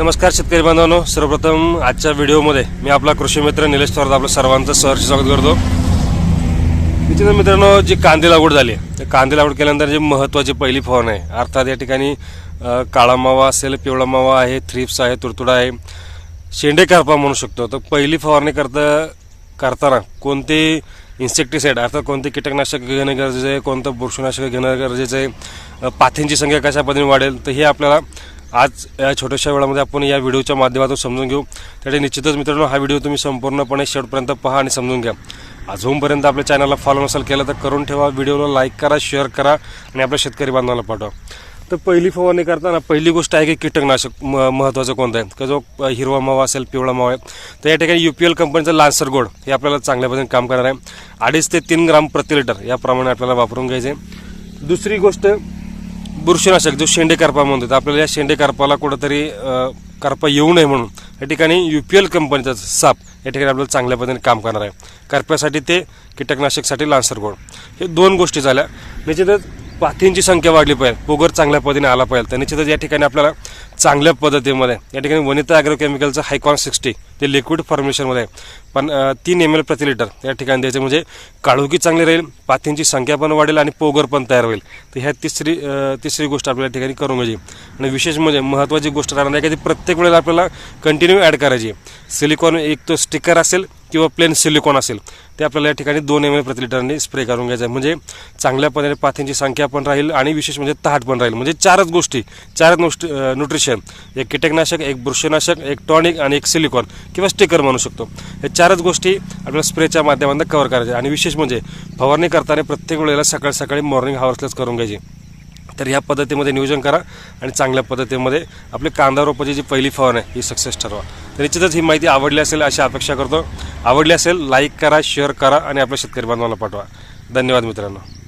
नमस्कार शेतकरी बांधवांनो. सर्वप्रथम आजच्या व्हिडिओमध्ये मी आपला कृषी मित्र निलेश थोरात आपलं सर्वांचं सहर्ष स्वागत करतो. मित्र मित्रांनो जी कांदे लागवड झाली आहे कांदे लागवड केल्यानंतर जी महत्त्वाची पहिली फवारणी आहे अर्थात या ठिकाणी काळा मावा असेल पिवळा मावा आहे थ्रिप्स आहे तुडतुडा आहे शेंडे करपा म्हणू शकतो. तर पहिली फवारणी करता करताना कोणते इन्सेक्टिसाईड अर्थात कोणते कीटकनाशक घेणं गरजेचं आहे कोणतं बुरशीनाशक घेणं गरजेचं आहे पाथींची संख्या कशा पद्धतीने वाढेल तर हे आपल्याला आज या छोट्याशा वेळामध्ये आपण या व्हिडिओच्या माध्यमातून समजून घेऊ. त्यासाठी निश्चितच मित्रांनो हा व्हिडिओ तुम्ही संपूर्णपणे शेवटपर्यंत पहा आणि समजून घ्या. अजूनपर्यंत आपल्या चॅनलला फॉलो नसेल केलं तर करून ठेवा व्हिडिओला लाईक करा शेअर करा आणि आपल्या शेतकरी बांधवाला पाठवा. तर पहिली फवारणी करताना पहिली गोष्ट आहे की कीटकनाशक म महत्त्वाचं कोणतं आहे? का जो हिरवा मावा असेल पिवळा मावा आहे तर या ठिकाणी यू पी एल कंपनीचं लान्सर गोड हे आपल्याला चांगल्या पद्धतीने काम करणार आहे. अडीच ते तीन ग्राम प्रति लिटर याप्रमाणे आपल्याला वापरून घ्यायचे आहे. दुसरी गोष्ट बुरशीनाशक जो शेंडे करपा म्हणतो आपल्याला या शेंडे करपाला कुठंतरी करपा येऊ नये म्हणून या ठिकाणी यू पी एल कंपनीचा साप या ठिकाणी आपल्याला चांगल्या पद्धतीने काम करणार आहे. करप्यासाठी ते कीटकनाशकसाठी लान्सर गोड हे दोन गोष्टी झाल्या. निश्चितच पाथींची संख्या वाढली पाहिजे. पोगर चांगल्या पद्धतीने आला पाहिजे. तर निश्चितच या ठिकाणी आपल्याला चांगल्या पद्धतीमध्ये या ठिकाणी वनिता ॲग्रोकेमिकलचं हायकॉन सिक्स्टी ते लिक्विड फॉर्मेशनमध्ये आहे पण तीन एम एल प्रति लिटर या ठिकाणी द्यायचं म्हणजे काळोखी चांगली राहील पाथींची संख्या पण वाढेल आणि पोगर पण तयार होईल. तर ह्या तिसरी तिसरी गोष्ट आपल्याला या ठिकाणी करून घ्यायची. आणि विशेष म्हणजे महत्त्वाची गोष्ट राहणार आहे की ती प्रत्येक वेळेला आपल्याला कंटिन्यू ॲड करायची. सिलिकॉन एक तो स्टिकर असेल किंवा प्लेन सिलिकॉन असेल ते आपल्याला या ठिकाणी दोन एम एल प्रति लिटरने स्प्रे करून घ्यायचं आहे. म्हणजे चांगल्या पद्धतीने पाथींची संख्या पण राहील आणि विशेष म्हणजे तहाट पण राहील. म्हणजे चारच गोष्टी चारच नुष्ट न्यूट्रिशन एक कीटकनाशक एक बुरशीनाशक एक टॉनिक आणि एक सिलिकॉन किंवा स्टिकर म्हणू शकतो. हे चारच गोष्टी आपल्याला स्प्रेच्या माध्यमातून कव्हर करायच्या आणि विशेष म्हणजे फवारणी करताना प्रत्येक वेळेला सकाळी सकाळी मॉर्निंग हावर्सलाच करून घ्यायची. तर ह्या पद्धतीमध्ये नियोजन करा आणि चांगल्या पद्धतीमध्ये आपली कांदा रोपाची जी पहिली फवारणी आहे ही सक्सेस ठरवा. तर निश्चितच ही माहिती आवडली असेल अशी अपेक्षा करतो. आवडली असेल लाईक करा शेअर करा आणि आपल्या शेतकरी बांधवांना पाठवा. धन्यवाद मित्रांनो.